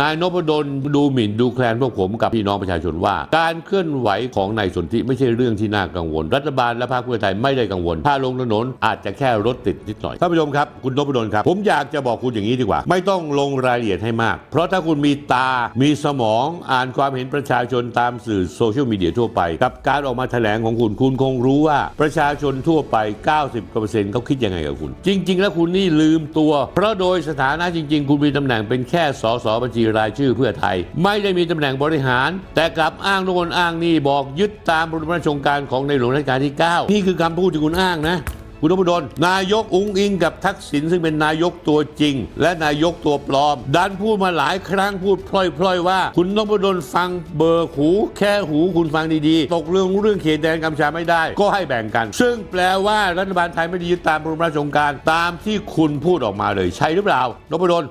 นายนพดลดูหมิ่นดูแคลนพวกผมกับพี่น้องประชาชนว่า การเคลื่อนไหวของนายสนธิไม่ใช่เรื่องที่น่ากังวล รัฐบาลและพรรคเพื่อไทยไม่ได้กังวล ถ้าลงถนนอาจจะแค่รถติดนิดหน่อยท่านผู้ชมครับ คุณนพดลครับ ผมอยากจะบอกคุณอย่างนี้ดีกว่า ไม่ต้องลงรายละเอียดให้มาก เพราะถ้าคุณมีตา มีสมองอ่านความเห็นประชาชนตามสื่อโซเชียลมีเดียทั่วไป กับการออกมาแถลงของคุณคุณคงรู้ว่าประชาชนทั่วไป 90กว่าเปอร์เซ็นต์เขาคิดยังไงกับคุณ จริง ๆ แล้วคุณนี่ลืมตัว เพราะโดยสถานะจริง ๆ คุณมีตำแหน่งเป็นแค่สสบัญชีรายชื่อเพื่อไทย ไม่ได้มีตำแหน่งบริหาร แต่กลับอ้างโน่นอ้างนี่บอกยึดตามพระราชโองการของในหลวงรัชกาลที่ 9 นี่คือคำพูดที่คุณอ้างนะคุณนพดลนายกอุ้งอิงกับทักษิณซึ่งเป็นนายกตัวจริง และนายกตัวปลอม ดันพูดมาหลายครั้งพูดพล่อยๆว่า คุณนพดลฟังเบอร์หู แค่หูคุณฟังดีๆ ตกเรื่องเรื่องเขตแดนกำชาไม่ได้ ก็ให้แบ่งกัน ซึ่งแปลว่ารัฐบาลไทยไม่ได้ยึดตามพระราชโองการตามที่คุณพูดออกมาเลยใช่หรือเปล่านพดล